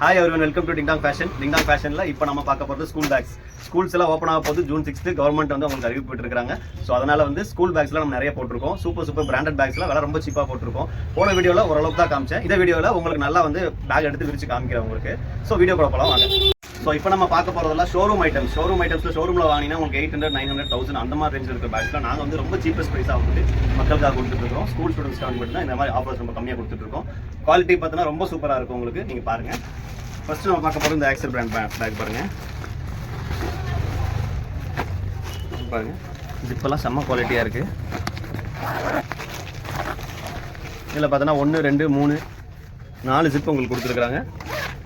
Hi everyone welcome to Ding Dong fashion Ding Dong ஃபேஷனில் இப்போ நம்ம பார்க்க போகிறது ஸ்கூல் பேக்ஸ் ஸ்கூல்ஸ் எல்லாம் ஓப்பன் ஆக போது ஜூன் சிக்ஸ்த்து கவர்மெண்ட் வந்து அவங்க அறிவிப்பு இருக்காங்க. ஸோ அதனால வந்து ஸ்கூல் பேக்ஸ்லாம் நம்ம நிறைய போட்டிருக்கோம். சூப்பர் சூப்பர் பிராண்டட் பேக்ஸ்லாம் விலை ரொம்ப சீப்பாக போட்டிருக்கோம். போன வீடியோவில் ஓரளவுக்கு தான் காமிச்சேன். இந்த வீடியோவில் உங்களுக்கு நல்லா வந்து பேக் எடுத்து விரிச்சு காமிக்கிறேன் உங்களுக்கு. ஸோ வீடியோ கூட போகலாம் வாங்க. ஸோ இப்போ நம்ம பார்க்க போகிறதெல்லாம் ஷோரூம் ஐட்டம்ஸ் ஷோரூம் ஐட்டம்ஸில் ஷோரூமில் வாங்கினா உங்களுக்கு eight hundred nine hundred thousand அந்த மாதிரி ரேஞ்சில் இருக்கிற பேக்ஸ்லாம் நாங்கள் வந்து ரொம்ப சீப்பஸ்ட் ப்ரைஸாக வந்து மக்களுக்காக கொடுத்துட்ருக்கோம் ஸ்கூல் ஸ்டூடெண்ட்ஸ்க்காக மட்டும் தான் இந்த மாதிரி ஆஃபர்ஸ் ரொம்ப கம்மியாக கொடுத்துட்ருக்கோம் குவாலிட்டி பார்த்தீங்கன்னா ரொம்ப சூப்பராக இருக்கும் உங்களுக்கு. நீங்கள் பாருங்கள் ஃபஸ்ட்டு நம்ம பார்க்க போகிறது இந்த ஆக்சல் பிராண்ட் பேக் பாருங்க. பாருங்கள் ஜிப்பெல்லாம் செம்ம குவாலிட்டியாக இருக்குது இதில் பார்த்தோன்னா ஒன்று ரெண்டு மூணு நாலு ஜிப் உங்களுக்கு கொடுத்துருக்காங்க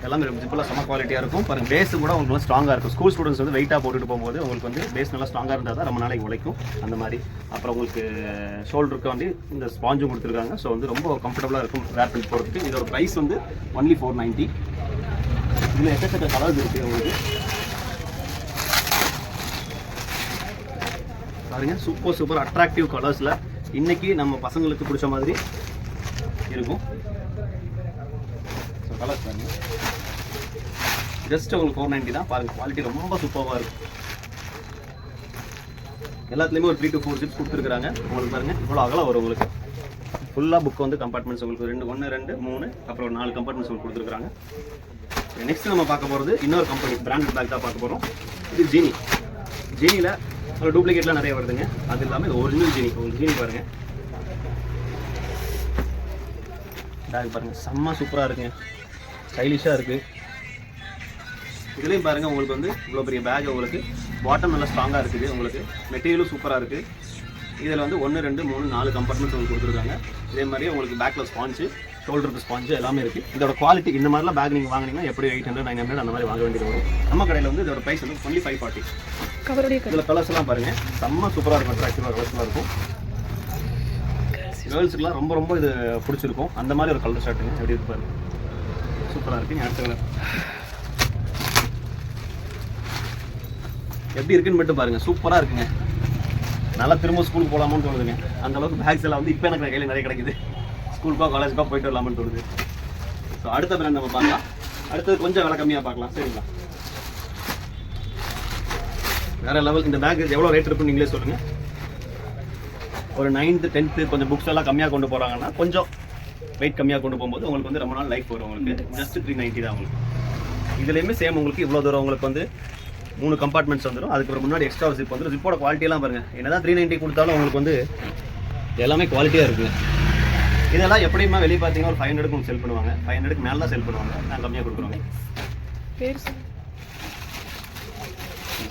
எல்லாமே ஜிப்பெல்லாம் செம்ம குவாலிட்டியாக இருக்கும். பாருங்க பேஸ் கூட உங்களுக்கு ஸ்ட்ராங்காக இருக்கும். ஸ்கூல் ஸ்டூடெண்ட்ஸ் வந்து வெயிட்டாக போட்டுட்டு போகும்போது உங்களுக்கு வந்து பேஸ் நல்லா ஸ்ட்ராங்காக இருந்தால் தான் ரொம்ப நாளைக்கு உழைக்கும். அந்த மாதிரி. அப்புறம் உங்களுக்கு ஷோல்டருக்கு வந்து இந்த ஸ்பாஞ்சும் கொடுத்துருக்காங்க. ஸோ வந்து ரொம்ப கம்ஃபர்டபுளாக இருக்கும் வேர் பண்ணி போகிறதுக்கு இதோட ப்ரைஸ் வந்து ஒன்லி ஃபோர் நைன்ட்டி இன்னும் எக்கச்சக்க கலர்ஸ் இருக்குது உங்களுக்கு. பாருங்க சூப்பர் சூப்பர் அட்ராக்டிவ் கலர்ஸில் இன்னைக்கு நம்ம பசங்களுக்கு பிடிச்ச மாதிரி இருக்கும். ஸோ கலர்ஸ் பாருங்க. ஜஸ்ட் உங்களுக்கு ஃபோர் நைன்ட்டி தான். பாருங்க குவாலிட்டி ரொம்ப சூப்பராக இருக்கும் எல்லாத்துலேயுமே ஒரு த்ரீ டு ஃபோர் ஜிப்ஸ் கொடுத்துருக்காங்க உங்களுக்கு பாருங்க இவ்வளோ அகலம் வரும் உங்களுக்கு. ஃபுல்லாக புக் வந்து கம்பார்ட்மெண்ட்ஸ் உங்களுக்கு ரெண்டு ஒன்று ரெண்டு மூணு அப்புறம் நாலு கம்பார்ட்மெண்ட்ஸ் உங்களுக்கு கொடுத்துருக்காங்க நெக்ஸ்ட் நம்ம பார்க்க போகிறது இன்னொரு கம்பெனி பிராண்டட் பேக் தான் பார்க்க போகிறோம் இது ஜீனி ஜீனியில் அதில் டூப்ளிகேட்லாம் நிறைய வருதுங்க. அது இல்லாமல் இது ஒரிஜினல் ஜீனி உங்களுக்கு ஜீனி பாருங்கள் பேக் பாருங்கள் செம்ம சூப்பராக இருக்குங்க. ஸ்டைலிஷாக இருக்குது இதுலேயும் பாருங்கள் உங்களுக்கு வந்து இவ்வளோ பெரிய பேக் உங்களுக்கு பாட்டம் நல்லா ஸ்ட்ராங்காக இருக்குது. உங்களுக்கு மெட்டீரியலும் சூப்பராக இருக்குது இதில் வந்து ஒன்று ரெண்டு மூணு நாலு கம்பார்ட்மெண்ட்ஸ் உங்களுக்கு கொடுத்துருக்காங்க. இதே மாதிரி உங்களுக்கு பேக்கில் ஸ்பாஞ்சு ஷோல்டருக்கு ஸ்பாஞ்சு எல்லாமே இருக்குது இதோட குவாலிட்டி இந்த மாதிரிலாம் பேக் நீங்கள் வாங்கினீங்கன்னா எப்படி எயிட் ஹண்ட்ரட் நைன் ஹண்ட்ரட் அந்த மாதிரி வாங்க வேண்டியது வரும். நம்ம கடையில் வந்து இதோட ப்ரைஸ் வந்து ஒன்லி ஃபைவ் ஃபார்ட்டி கவருடைய இதில் கலர்ஸ் எல்லாம் பாருங்கள் செம்ம சூப்பராக இருக்கும். அட்ராக்டிவாக கலர்ஸ்லாம் இருக்கும். கேர்ள்ஸுக்குலாம் ரொம்ப ரொம்ப இது பிடிச்சிருக்கும். அந்த மாதிரி ஒரு கலர் ஷர்ட்டுங்க எப்படி இருக்கு பாருங்க. சூப்பராக இருக்குங்க அடுத்த கலர் எப்படி இருக்குன்னு மட்டும் பாருங்க. சூப்பராக இருக்குங்க. நல்லா திரும்ப ஸ்கூலுக்கு போகலாமான்னு தோணுதுங்க. அந்த அளவுக்கு பேக்ஸ் எல்லாம் வந்து இப்போ எனக்கு கையில் நிறைய கிடைக்குது. ஸ்கூலுக்கோ காலேஜுக்கோ போயிட்டு வரலாமான்னு தோணுது. ஸோ அடுத்த பிராண்ட் நம்ம பார்க்கலாம். அடுத்தது கொஞ்சம் விலை கம்மியாக பார்க்கலாம். சரிங்களா? வேற லெவல் இந்த பேக் எவ்வளோ ரேட் இருக்குன்னு நீங்களே சொல்லுங்க. ஒரு நைன்த்து டென்த்து கொஞ்சம் புக்ஸ் எல்லாம் கம்மியாக கொண்டு போகிறாங்கன்னா கொஞ்சம் வெயிட் கம்மியாக கொண்டு போகும்போது உங்களுக்கு வந்து ரொம்ப நாள் லைஃப் வரும் உங்களுக்கு. ஜஸ்ட் த்ரீ நைன்ட்டி தான் உங்களுக்கு. இதுலேயுமே சேம் உங்களுக்கு இவ்வளோ தூரம் உங்களுக்கு வந்து மூணு கம்பார்ட்மெண்ட்ஸ் வந்துடும் அதுக்கு முன்னாடி எக்ஸ்ட்ரா ஜிப் வந்துடும் ஜிப்போட குவாலிட்டியெல்லாம் பாருங்கள் என்னதான் த்ரீ நைன்ட்டி கொடுத்தாலும் உங்களுக்கு வந்து எல்லாமே குவாலிட்டியாக இருக்குது இதெல்லாம் எப்படியுமே வெளியே பார்த்தீங்கன்னா ஒரு ஃபைவ் ஹண்ட்ரடுக்கு செல் பண்ணுவாங்க. ஃபைவ் ஹண்ட்ரடுக்கு மேலே தான் செல் பண்ணுவாங்க. நான் கம்மியாக கொடுக்குறோங்க.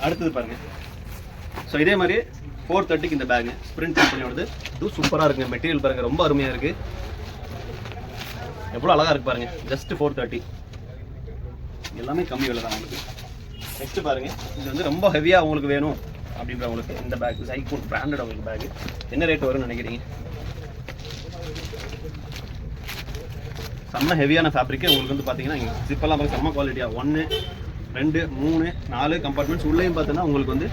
அடுத்தது பாருங்க. ஸோ இதே மாதிரி ஃபோர் தேர்ட்டிக்கு இந்த பேக் ஸ்ப்ரிண்ட் கம்பெனியோடது இது சூப்பராக இருக்குங்க. மெட்டீரியல் பாருங்க ரொம்ப அருமையாக இருக்கு. எவ்வளோ அழகாக இருக்கு பாருங்க. ஜஸ்ட் ஃபோர் தேர்ட்டி எல்லாமே கம்மி விலை தான் உங்களுக்கு. நெக்ஸ்ட் பாருங்க. இது வந்து ரொம்ப ஹெவியாக உங்களுக்கு வேணும் அப்படின்றவங்களுக்கு இந்த பேக் சைக்கூன் பிராண்டட் உங்களுக்கு பேக் என்ன ரேட் வரும்னு நினைக்கிறீங்க? செம்ம ஹெவியான ஃபேப்ரிக்கு உங்களுக்கு வந்து பார்த்தீங்கன்னா ஜிப்பெல்லாம் பார்க்க செம்ம குவாலிட்டியாக ஒன்று ரெண்டு மூணு நாலு கம்பார்ட்மெண்ட்ஸ் உள்ளேயும் பார்த்தீங்கன்னா உங்களுக்கு வந்து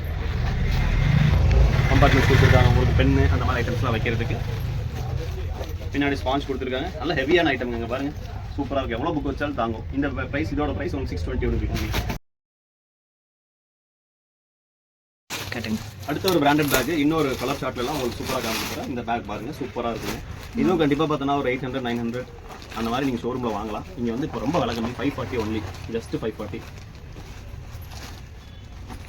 கம்பார்ட்மெண்ட்ஸ் கொடுத்துருக்காங்க. உங்களுக்கு பென்னு அந்த மாதிரி ஐட்டம்ஸ்லாம் வைக்கிறதுக்கு. பின்னாடி ஸ்பான்ஸ் கொடுத்துருக்காங்க. நல்ல ஹெவியான ஐட்டம் இங்கே பாருங்க. சூப்பராக இருக்கும் எவ்வளோ புக் வச்சாலும் தாங்கும். இந்த ப்ரைஸ் இதோட ப்ரைஸ் உங்களுக்கு சிக்ஸ் டுவெண்ட்டி இருக்கு கட்டுங்க அடுத்த ஒரு பிராண்டட் பேக் இன்னொரு கலர் ஷார்ட்லாம் உங்களுக்கு சூப்பராக காமிக்கிறேன் இந்த பேக் பாருங்க சூப்பராக இருக்குங்க. இதுவும் கண்டிப்பாக பார்த்தோன்னா ஒரு எயிட் ஹண்ட்ரட் நைன் ஹண்ட்ரட் அந்த மாதிரி நீங்கள் ஷோரூமில் வாங்கலாம். இங்கே வந்து இப்போ ரொம்ப விலை கம்மி five forty only just five forty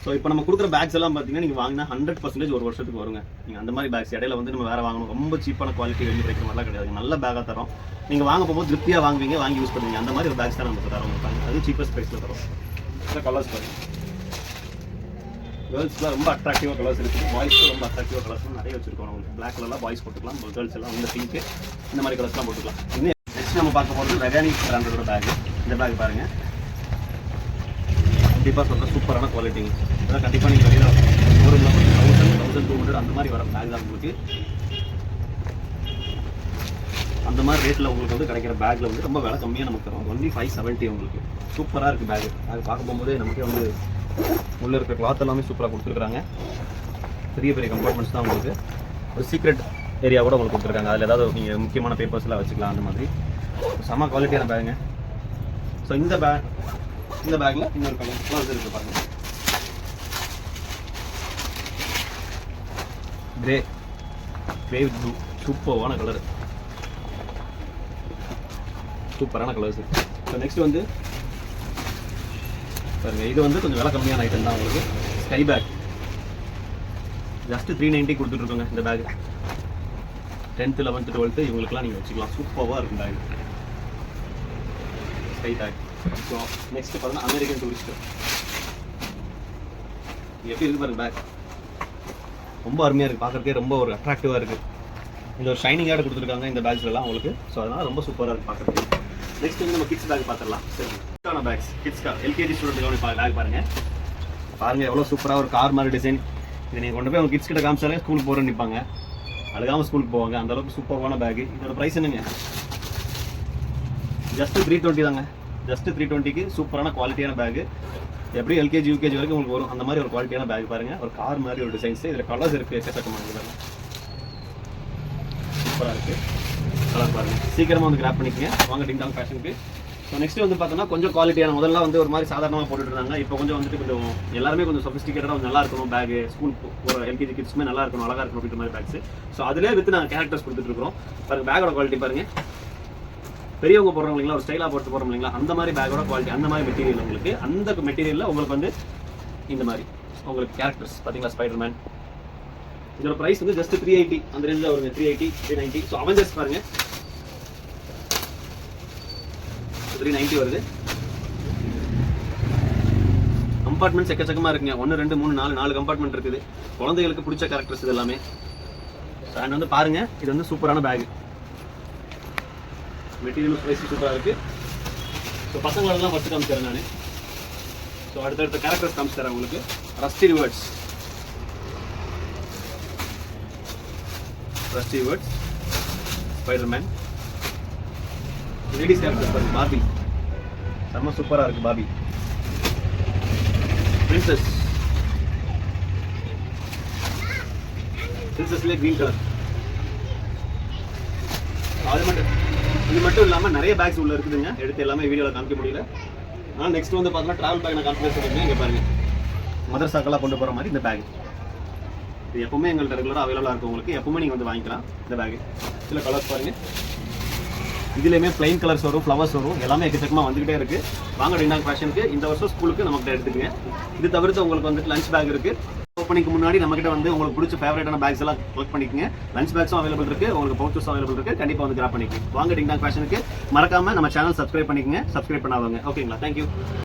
so இப்போ நம்ம கொடுக்குற பேக்ஸ் எல்லாம் பார்த்தீங்கன்னா நீங்கள் வாங்கினா ஹண்ட்ரட் பர்சன்டேஜ் ஒரு வருஷத்துக்கு வருங்க. நீங்கள் அந்த மாதிரி பேக்ஸ் இடையில வந்து நம்ம வேறு வாங்கணும். ரொம்ப சீப்பான குவாலிட்டி வெளியே கிடைக்கிற மாதிரிலாம் கிடையாது. நல்ல பேக்காக தரோம். நீங்கள் வாங்க போகும்போது திருப்தியாக வாங்குவீங்க வாங்கி யூஸ் பண்ணுவீங்க. அந்த மாதிரி ஒரு பேக்ஸ் தான் நமக்கு தரோம். அது சீப்பஸ்ட் ப்ரைஸில் தரோம். கலர்ஸ் பாருங்கள் கேர்ள்ஸ்லாம் ரொம்ப அட்ராக்டிவாக கலர்ஸ் இருக்குது. பாய்ஸ்க்கு ரொம்ப அட்ராக்டிவாக கலர்ஸ் நிறைய வச்சிருக்கோம். உங்களுக்கு பிளாக் கலர்லாம் பாய்ஸ் போட்டுக்கலாம். கேர்ள்ஸ் எல்லாம் இந்த பிங்க்கு இந்த மாதிரி கலர்ஸ்லாம் போட்டுக்கலாம். இன்னும் நெக்ஸ்ட் நம்ம பார்க்க போகிறது ரெகானி பிராண்டோட பேக் இந்த பேக் பாருங்கள் கண்டிப்பாக சொல்கிற சூப்பரான குவாலிட்டிங்க இதெல்லாம் கண்டிப்பாக நீங்கள் வெளியில் ஒரு தௌசண்ட் தௌசண்ட் டூ ஹண்ட்ரட் அந்த மாதிரி வர பேக் தான் உங்களுக்கு. அந்த மாதிரி ரேட்டில் உங்களுக்கு வந்து கிடைக்கிற பேக்கில் வந்து ரொம்ப விலை கம்மியாக நமக்கு தரும் ஒன்லி ஃபைவ் செவன்ட்டி உங்களுக்கு. சூப்பராக இருக்குது பேக் அது பார்க்க போகும்போதே நமக்கே வந்து உள்ளே இருக்க கிளாத் எல்லாமே சூப்பராக கொடுத்துருக்காங்க பெரிய பெரிய கம்பார்ட்மெண்ட்ஸ் தான் உங்களுக்கு. ஒரு சீக்ரெட் ஏரியா கூட உங்களுக்கு கொடுத்துருக்காங்க. அதில் ஏதாவது நீங்கள் முக்கியமான பேப்பர்ஸ்லாம் வச்சுக்கலாம் அந்த மாதிரி. செம்ம குவாலிட்டியான பேகுங்க ஸோ இந்த பேக் இந்த பேக்கில் இன்னொரு கலர் கலர்ஸ் இருக்கு பாருங்க. கிரே கிரே வித் ப்ளூ சூப்பரான கலர் சூப்பரான கலர்ஸ் ஸோ நெக்ஸ்ட் வந்து பாருங்க இது வந்து கொஞ்சம் விலை கம்மியான ஐட்டம் தான் உங்களுக்கு. Sky bag just three ninety கொடுத்துட்ருக்கோங்க இந்த பேக் டென்த்து லெவன்த்து டுவெல்த்து இவங்களுக்குலாம் நீங்கள் வச்சுக்கலாம். சூப்பராக இருக்கும் bag sky bag so next பார்த்தீங்கன்னா அமெரிக்கன் டூரிஸ்ட் எப்படி இருக்கு பாருங்க பேக் ரொம்ப அருமையாக இருக்குது பார்க்கறதுக்கே ரொம்ப ஒரு அட்ராக்டிவாக இருக்குது இந்த ஒரு ஷைனிங் ஆட் கொடுத்துருக்காங்க இந்த பேக்ஸ்லாம் உங்களுக்கு. ஸோ அதனால் ரொம்ப சூப்பராக இருக்குது பார்க்குறதுக்கு. நெக்ஸ்ட் வந்து நம்ம கிட்ஸ் பேக் பார்த்துடலாம். சரி கிட்ஸ்க்கான பேக்ஸ் கிட்ஸ்க்கா எல்கேஜி ஸ்டூடெண்ட்டுக்கான பேக் பாருங்க. பாருங்க எவ்வளோ சூப்பராக ஒரு கார் மாதிரி டிசைன் இதை நீங்கள் கொண்டு போய் அவங்க கிட்ஸ் கிட்ட காமிச்சாலே ஸ்கூலுக்கு போகிறேன்னு நிற்பாங்க அழுகாமல் ஸ்கூலுக்கு போவாங்க. அந்த அளவுக்கு சூப்பரான பேக் இதோட ப்ரைஸ் என்னங்க? ஜஸ்ட் த்ரீ டுவெண்ட்டி தாங்க. ஜஸ்ட் த்ரீ டுவெண்ட்டிக்கு சூப்பரான குவாலிட்டியான பேக் எப்படி எல்கேஜி யூகேஜி வரைக்கும் உங்களுக்கு வரும்? அந்த மாதிரி ஒரு குவாலிட்டியான பேக் பாருங்க. ஒரு கார் மாதிரி ஒரு டிசைன்ஸ் இதில் கலர்ஸ் இருக்குது எக்கச்சக்கமாக பாருங்க. சூப்பராக இருக்கு. கலர் பாருங்கள் சீக்கிரமாக வந்து கிராப் பண்ணிக்கங்க. வாங்க டிங்டாங் ஃபேஷனுக்கு ஸோ நெக்ஸ்ட் வந்து பார்த்தோம்னா கொஞ்சம் குவாலிட்டியான முதல்ல வந்து ஒரு மாதிரி சாதாரணமாக போட்டுட்டு இருந்தாங்க இப்போ கொஞ்சம் வந்துட்டு கொஞ்சம் எல்லாருமே கொஞ்சம் சொஃபிஸ்டிகேட்டடாக கொஞ்சம் நல்லா இருக்கணும். பேக் ஸ்கூல் போகிற எல்கேஜி கிட்ஸ்மே நல்லா இருக்கணும். அழகாக இருக்கணும் அப்படின்ற மாதிரி பேக்ஸ் ஸோ அதிலே வித்து நாங்கள் கேரக்டர்ஸ் கொடுத்துட்டு இருக்கிறோம். பாருங்க பேக்கோட குவாலிட்டி பாருங்க. பெரியவங்க போடுறோம் இல்லைங்களா? ஒரு ஸ்டைலாக போட்டு போகிறோம் இல்லைங்களா? அந்த மாதிரி பேக்கோட குவாலிட்டி அந்த மாதிரி மெட்டீரியல் உங்களுக்கு. அந்த மெட்டீரியலில் உங்களுக்கு வந்து இந்த மாதிரி உங்களுக்கு கேரக்டர்ஸ் பார்த்தீங்களா ஸ்பைடர்மேன் இதோட ப்ரைஸ் வந்து ஜஸ்ட் த்ரீ எயிட்டி அந்த ரேஞ்சில் வருங்க three eighty three ninety so Avengers பாருங்க. த்ரீ நைன்ட்டி வருது. கம்பார்ட்மெண்ட்ஸ் எக்கச்சக்கமாக இருக்குங்க. ஒன்று ரெண்டு மூணு நாலு நாலு கம்பார்ட்மெண்ட் இருக்குது. குழந்தைகளுக்கு பிடிச்ச கேரக்டர்ஸ் இது எல்லாமே அண்ட் வந்து பாருங்கள் இது வந்து சூப்பரான பேக் மெட்டீரியல் ப்ரைஸ் சூப்பராக இருக்குது ஸோ பசங்களோடலாம் ஃபஸ்ட்டு காமிச்சிடறேன் நான். ஸோ அடுத்தடுத்த கேரக்டர்ஸ் காமிச்சிடறேன் உங்களுக்கு. Rusty Rivets Rusty Rivets Spiderman ladies characters பாருங்க பாபி. செம்ம சூப்பராக இருக்கு பாபி. பிரின்சஸ் பிரின்சஸ்லேயே க்ரீன் கலர் அது மட்டும் இது மட்டும் இல்லாமல் நிறைய பேக்ஸ் உள்ள இருக்குதுங்க. எடுத்து எல்லாமே வீடியோவில் காமிக்க முடியல. ஆனால் நெக்ஸ்ட் வந்து பார்த்தோன்னா ட்ராவல் பேக் நான் காமிக்க பண்ணிருக்கேன் இங்கே பாருங்க. மதர்சாக்கெல்லாம் கொண்டு போகிற மாதிரி இந்த பேக் இது எப்பவுமே எங்கள்கிட்ட ரெகுலராக அவைலபிளாக இருக்கும் உங்களுக்கு எப்பவுமே நீங்கள் வந்து வாங்கிக்கலாம். இந்த பேக் சில கலர்ஸ் பாருங்க. இதுலேயுமே பிளைன் கலர்ஸ் வரும் ஃப்ளவர்ஸ் வரும் எல்லாமே எக்கச்சக்கமாக வந்துகிட்டே இருக்கு. வாங்க ரெண்டாம் ஃபேஷனுக்கு இந்த வருஷம் ஸ்கூலுக்கு நம்மகிட்ட எடுத்துக்கங்க. இது தவிர்த்து உங்களுக்கு வந்து லஞ்ச் பேக் இருக்கு. ஓப்பனிங்க்கு முன்னாடி நம்மகிட்ட வந்து உங்களுக்கு பிடிச்ச ஃபேவரட்டான பேக்ஸ் எல்லாம் கலெக்ட் பண்ணிக்கங்க. லஞ்ச் பேக்ஸும் அவைலபிள் இருக்கு. உங்களுக்கு பவுச்சர்ஸ் அவைலபிள் இருக்கு. கண்டிப்பாக வந்து கிராப் பண்ணிக்கங்க. வாங்க டிங்டாங் ஃபேஷனுக்கு மறக்காம நம்ம சேனல் சப்ஸ்கிரைப் பண்ணிக்கங்க. சப்ஸ்கிரைப் பண்ணாதவங்க. ஓகேங்களா தேங்க்யூ